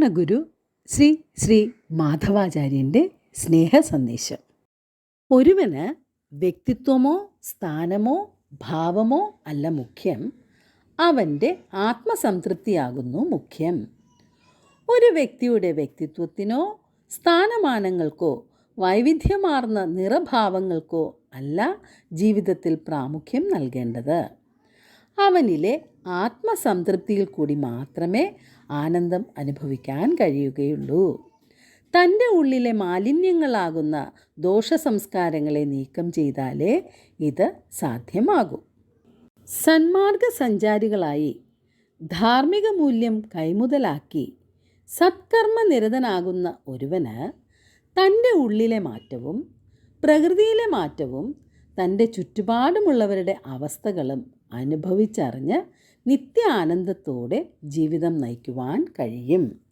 പൂർണഗുരു ശ്രീ ശ്രീ മാധവാചാര്യന്റെ സ്നേഹ സന്ദേശം ഒരുവന് വ്യക്തിത്വമോ സ്ഥാനമോ ഭാവമോ അല്ല മുഖ്യം അവന്റെ ആത്മസംതൃപ്തിയാകുന്നു മുഖ്യം. ഒരു വ്യക്തിയുടെ വ്യക്തിത്വത്തിനോ സ്ഥാനമാനങ്ങൾക്കോ വൈവിധ്യമാർന്ന നിറഭാവങ്ങൾക്കോ അല്ല ജീവിതത്തിൽ പ്രാമുഖ്യം നൽകേണ്ടത്. അവനിലെ ആത്മസംതൃപ്തിയിൽ കൂടി മാത്രമേ ആനന്ദം അനുഭവിക്കാൻ കഴിയുകയുള്ളൂ. തന്റെ ഉള്ളിലെ മാലിന്യങ്ങളാകുന്ന ദോഷസംസ്കാരങ്ങളെ നീക്കം ചെയ്താലേ ഇത് സാധ്യമാകൂ. സന്മാർഗ സഞ്ചാരികളായി ധാർമ്മിക മൂല്യം കൈമുതലാക്കി സത്കർമ്മ നിരതനാകുന്ന ഒരുവന് തന്റെ ഉള്ളിലെ മാറ്റവും പ്രകൃതിയിലെ മാറ്റവും തന്റെ ചുറ്റുപാടുമുള്ളവരുടെ അവസ്ഥകളും അനുഭവിച്ചറിഞ്ഞ് നിത്യ ആനന്ദത്തോടെ ജീവിതം നയിക്കുവാൻ കഴിയും.